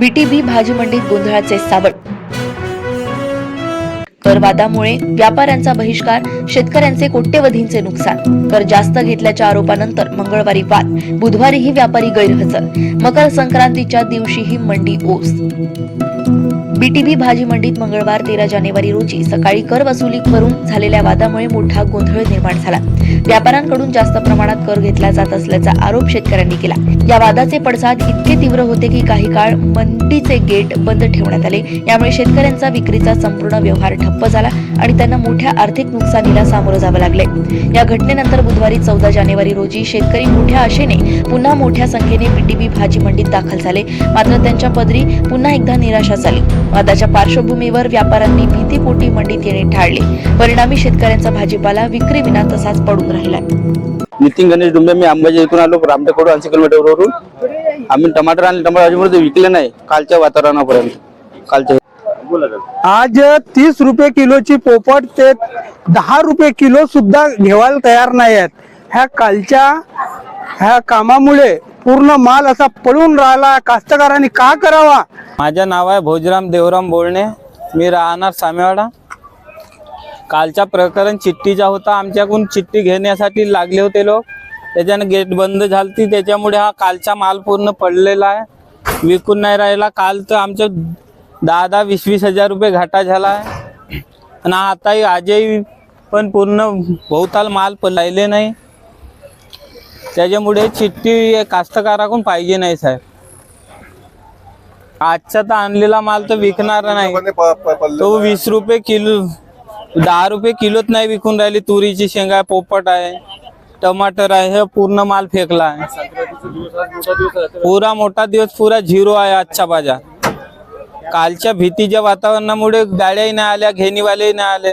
BTB भाजी मंडीत गोंधळाचे सावट. करवादामुळे व्यापाऱ्यांचा बहिष्कार शेतकऱ्यांचे कोट्यवधींचे नुकसान. कर जास्त घेतल्याच्या आरोपानंतर मंगळवारी वाद. बुधवारीही व्यापारी गैरहजर. मकर संक्रांतीच्या दिवशीही मंडी ओस. बीटीबी भाजी मंडीत मंगळवार तेरा जानेवारी रोजी सकाळी कर वसुली करून झालेल्या वादामुळे मोठा गोंधळ निर्माण झाला. व्यापाऱ्यांकडून जास्त प्रमाणात कर घेतला जात असल्याचा आरोप शेतकऱ्यांनी केला. या वादाचे पडसाद इतके तीव्र होते की काही काळ मंडीचे गेट बंद ठेवण्यात आले. यामुळे शेतकऱ्यांचा विक्रीचा संपूर्ण व्यवहार ठप्प झाला आणि त्यांना मोठ्या आर्थिक नुकसानीला सामोरं जावं लागले. या घटनेनंतर बुधवारी चौदा जानेवारी रोजी शेतकरी मोठ्या आशेने पुन्हा मोठ्या संख्येने बीटीबी भाजी मंडीत दाखल झाले. मात्र त्यांच्या पदरी पुन्हा एकदा निराशा झाली वादाच्या पार्श्वभूमीवर व्यापाऱ्यांनी भीतीपोटी मंडीत येणे टाळले परिणामी शेतकऱ्यांचा भाजीपाला विक्री विना तसाच पडून राहिला. नितीन गणेश डुंबे मी आंबाजी इथून आलो रामटेकोड ऐंशी किलोमीटरवरून आम्ही टमाटर आणि टमाटर विकले नाही कालच्या वातावरणापर्यंत. कालच्या आज तीस रुपये किलोची पोपट ते दहा रुपये किलो सुद्धा घेवायला तयार नाही आहेत. ह्या कालच्या ह्या कामामुळे पूर्ण माल असा पडून राहिला. कास्तकारांनी का करावा? माझं नाव आहे भोजराम देवराम बोलणे. मी राहणार सामेवाडा. कालच्या प्रकरण चिठ्ठीचा होता. आमच्याकडून चिठ्ठी घेण्यासाठी लागले होते लोक. त्याच्याने गेट बंद झालती. त्याच्यामुळे हा कालचा माल पूर्ण पडलेला आहे. विकून नाही राहिला. काल तर आमचं दहा दहा वीस वीस हजार रुपये घाटा झाला आहे. आणि आताही आजही पण पूर्ण बहुताल माल पण राहिले नाही. त्याच्यामुळे चिठ्ठी कास्तकाराकडून पाहिजे नाही साहेब. आजचा तर आणलेला माल तर विकणार नाही. तो वीस रुपये किलो दहा रुपये किलोच नाही विकून राहिली. तुरीची शेंगा आहे पोपट आहे टमाटर आहे हे पूर्ण माल फेकला आहे. पुरा मोठा दिवस पुरा झिरो आहे आजचा बाजार. कालच्या भीतीच्या वातावरणामुळे गाड्याही नाही आल्या घेणीवालेही नाही आले